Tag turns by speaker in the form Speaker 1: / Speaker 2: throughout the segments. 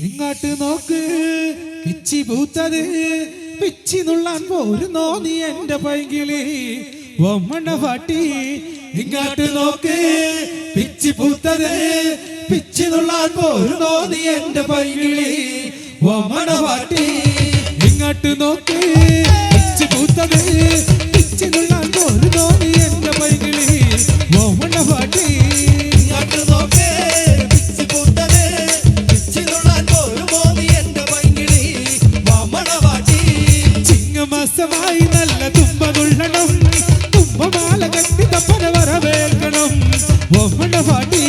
Speaker 1: ഇങ്ങോട്ട് നോക്ക് പിച്ചി പൂത്തത് പിച്ചി നുള്ളാൻ പോരുന്നോ നീ എന്റെ പൈങ്കിളി? വമ്മണ്ണ പാട്ടി ഇങ്ങോട്ട് നോക്ക് പിച്ചി പൂത്തത് പിച്ചി നുള്ളാൻ പോരുന്നോ നീ എന്റെ
Speaker 2: പൈങ്കിളി?
Speaker 1: വമ്മണ പാട്ടി
Speaker 2: ഇങ്ങോട്ട് നോക്ക്
Speaker 1: സദസ്സമായി നല്ല തുമ്പതുള്ളണം. തുമ്പമാല കണ്ടി തപ്പന വരവേൽക്കണം ബൊമ്മണ പാട്ടി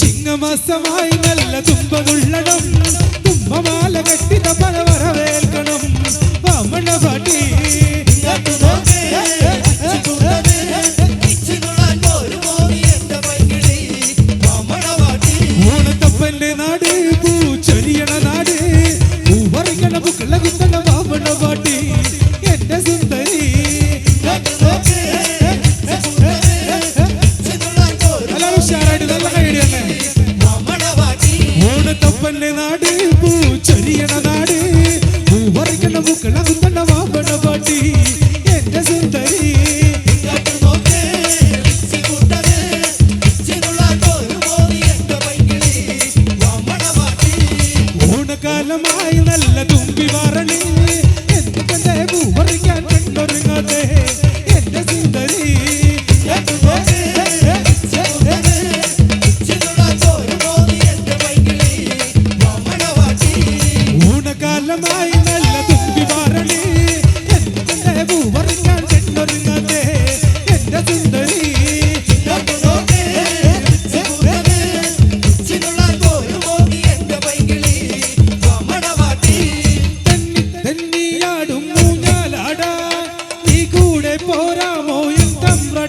Speaker 2: ചിങ്ങമാസമായി എന്റെ
Speaker 1: നാട്
Speaker 2: കാലമായി
Speaker 1: നല്ല തുമ്പി വരണേ. എന്തിന്റെ ഭൂമറിക്കാൻ കണ്ടൊരുങ്ങാതെ എന്റെ സുന്ദരി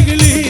Speaker 1: கைகளே